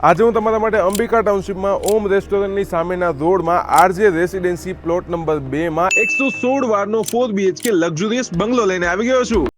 આજે હું તમારા માટે અંબિકા ટાઉનશીપમાં ઓમ રેસ્ટોરન્ટની સામેના રોડમાં આરજે રેસિડેન્સી પ્લોટ નંબર બે માં એકસો સોળ વારનો ફોર બીએચકે લક્ઝુરિયસ બંગલો લઈને આવી ગયો છું.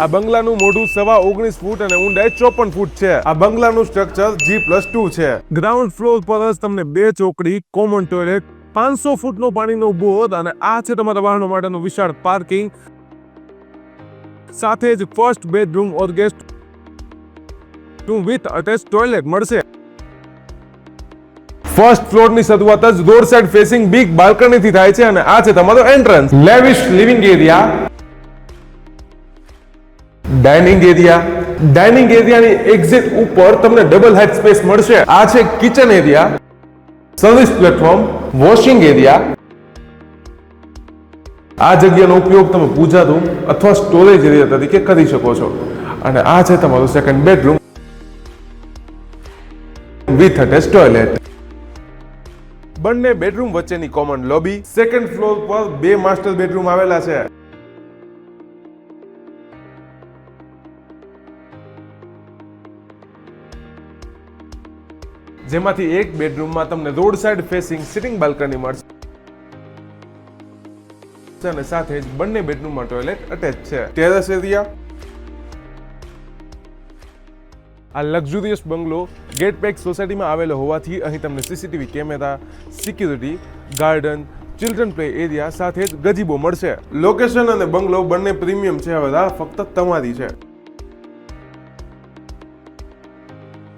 આ બંગલાનું મોઢું સવા ઓગણીસ ફૂટ અને ઊંડાઈ ચોપન ફૂટ છે. આ બંગલાનું સ્ટ્રક્ચર જી પ્લસ ટુ છે. ગ્રાઉન્ડ ફ્લોર પર જ તમને બે ચોકડી કોમન ટોયલેટ પાંચસો ફૂટનો પાણીનો બોધ અને આ છે તમારા વાહનો માટેનું વિશાળ પાર્કિંગ સાથે જ first bedroom or guest two with attach toilet મળશે. ફર્સ્ટ ફ્લોરની શરૂઆત જ road side facing big balcony થી થાય છે અને આ છે તમારો entrance lavish living area dining area dining એરિયાની એક્ઝિટ ઉપર તમને ડબલ હાઇટ સ્પેસ મળશે. આ છે kitchen area service platform washing area આ જગ્યાનો ઉપયોગ તમે પૂજા રૂમ અથવા સ્ટોરેજ એરિયા તરીકે કરી શકો છો. અને આ છે તમારું second bedroom with attach toilet બંને બેડરૂમ વચ્ચેની કોમન લોબી સેકન્ડ ફ્લોર પર બે માસ્ટર બેડરૂમ આવેલા છે. જેમાંથી એક બેડરૂમમાં તમને road side facing sitting balcony મળશે. અને સાથે જ બંને બેડરૂમમાં ટોયલેટ અટેચ છે. ટેરેસ એરિયા આ લક્ઝુરિયસ બંગલો ગેટ પેક સોસાયટીમાં આવેલો હોવાથી અહીં તમને CCTV camera security garden children play area સાથે જ ગજીબો મળશે. લોકેશન અને બંગલો બંને પ્રીમિયમ છે. હવે ફક્ત તમારી છે.